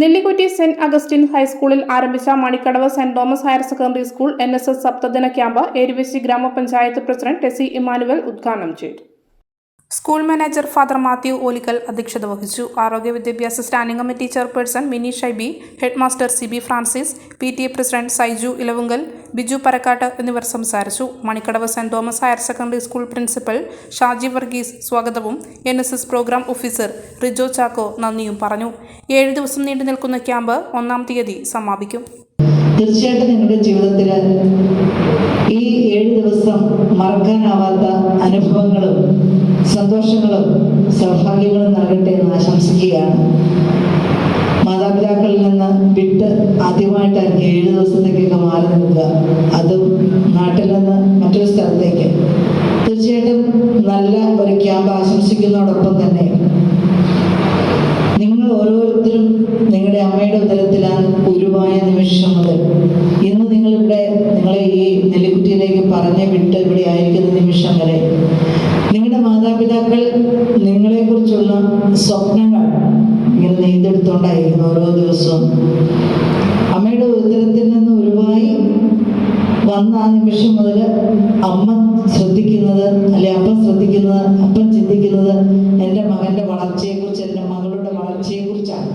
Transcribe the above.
Nellikkutty saint Augustine ഹൈസ്കൂളിൽ ആരംഭിച്ച Manikkadavu saint Thomas higher secondary school N S S സപ്തദിന camp Eruvessy ഗ്രാമപഞ്ചായത്ത് president Tessy Emmanuel ഉദ്ഘാടനം ചെയ്തു. School manager father Mathew Olickal അധ്യക്ഷത വഹിച്ചു. ആരോഗ്യ വിദ്യാഭ്യാസ standing committee chairperson Mini Shiby head master C B Francis P T A president Saiju Elavunkal Biju Parakkattu എന്നിവർ സംസാരിച്ചു. Manikkadavu saint Thomas higher secondary school principal Shaji Varghese സ്വാഗതവും N S S programme officer Rijo Chacko നന്ദിയും പറഞ്ഞു. ഏഴ് ദിവസം നീണ്ടു നിൽക്കുന്ന camp ഒന്നാം തീയതി സമാപിക്കും. തീർച്ചയായിട്ടും നിങ്ങളുടെ ജീവിതത്തിൽ ഈ ഏഴ് ദിവസം മറക്കാനാവാത്ത അനുഭവങ്ങളും സന്തോഷങ്ങളും സൗഭാഗ്യങ്ങളും നൽകട്ടെ എന്ന് ആശംസിക്കുകയാണ്. മാതാപിതാക്കളിൽ നിന്ന് വിട്ട് ആദ്യമായിട്ട് ഏഴ് ദിവസത്തേക്കൊക്കെ മാറി നിൽക്കുക. അതും നാട്ടിൽ നിന്ന് മറ്റൊരു സ്ഥലത്തേക്ക്. തീർച്ചയായിട്ടും നല്ല ഒരു ക്യാമ്പ് ആശംസിക്കുന്നതോടൊപ്പം തന്നെ നിങ്ങൾ ഓരോരുത്തരും നിങ്ങളുടെ അമ്മയുടെ ഉദരത്തിലാൽ ഉരുവായ നിമിഷം മുതൽ ഇന്ന് നിങ്ങളിവിടെ നിങ്ങളെ ഈ നെല്ലിക്കുട്ടിയിലേക്ക് പറഞ്ഞ് വിട്ട് ഇവിടെ ആയിരിക്കുന്ന നിമിഷം വരെ നിങ്ങളുടെ മാതാപിതാക്കൾ നിങ്ങളെക്കുറിച്ചുള്ള സ്വപ്നങ്ങൾ ഇങ്ങനെ നെയ്തെടുത്തോണ്ടായിരിക്കുന്നു ഓരോ ദിവസവും. അമ്മയുടെ ഉദരത്തിൽ നിന്ന് ഉരുവായി വന്ന ആ നിമിഷം മുതൽ അമ്മ ശ്രദ്ധിക്കുന്നത് അല്ലെ അപ്പൻ ശ്രദ്ധിക്കുന്നത് അപ്പൻ ചിന്തിക്കുന്നത് എന്റെ മകന്റെ വളർച്ചയെക്കുറിച്ച് എന്റെ മകളുടെ വളർച്ചയെക്കുറിച്ചാണ്.